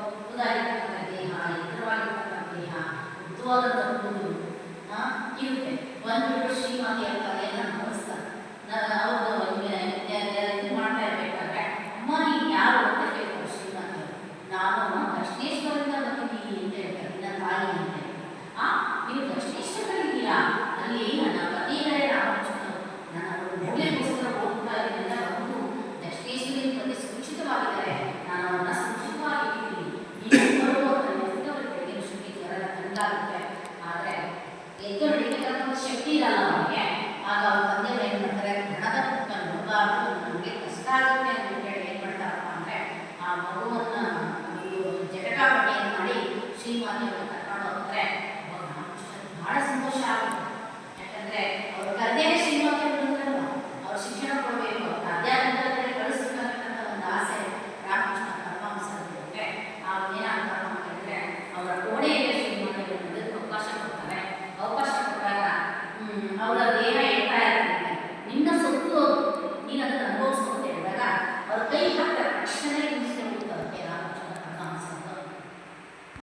ಕಪ್ಪುದಾಗಿರ್ತಕ್ಕಂಥ ದೇಹ ಎತ್ತರವಾಗಿರ್ತಕ್ಕಂಥ ದೇಹ ಉದ್ದವಾದಂಥ ಕೂದಲು ಇರುತ್ತೆ ಒಂದು ಬಿಟ್ಟು ಶ್ರೀಮತಿ ಆಗ್ತಾರೆ ಎಲ್ಲ ಗಮನಿಸ್ತಾರೆ ಅವರು ಇದು ಮಾಡ್ತಾ ಇರಬೇಕಾದ್ರೆ ಅಮ್ಮ ನೀನು ಯಾರು ಅಂತ ಕೇಳ್ತಾರೆ ಶ್ರೀಮತಿ ನಾನು ದಕ್ಷಿಣೇಶ್ವರಿಂದ ಬಂದಿದ್ದೀನಿ ಅಂತ ಹೇಳ್ತಾರೆ ನನ್ನ ತಾಯಿ ಅಂತ ಹೇಳ್ತಾರೆ ಆ ನೀವು ದಕ್ಷಿಣೇಶ್ವರ ಅಲ್ಲಿ ಸುಧಾರಣೆ ಅಂತ ಹೇಳಿ ಏನು ಮಾಡ್ತಾರಪ್ಪ ಮಾಡಿ ಶ್ರೀಮಾನ್ಯವನ್ನು ಕರ್ಕೊಂಡು ಹೋಗ್ತಾರೆ.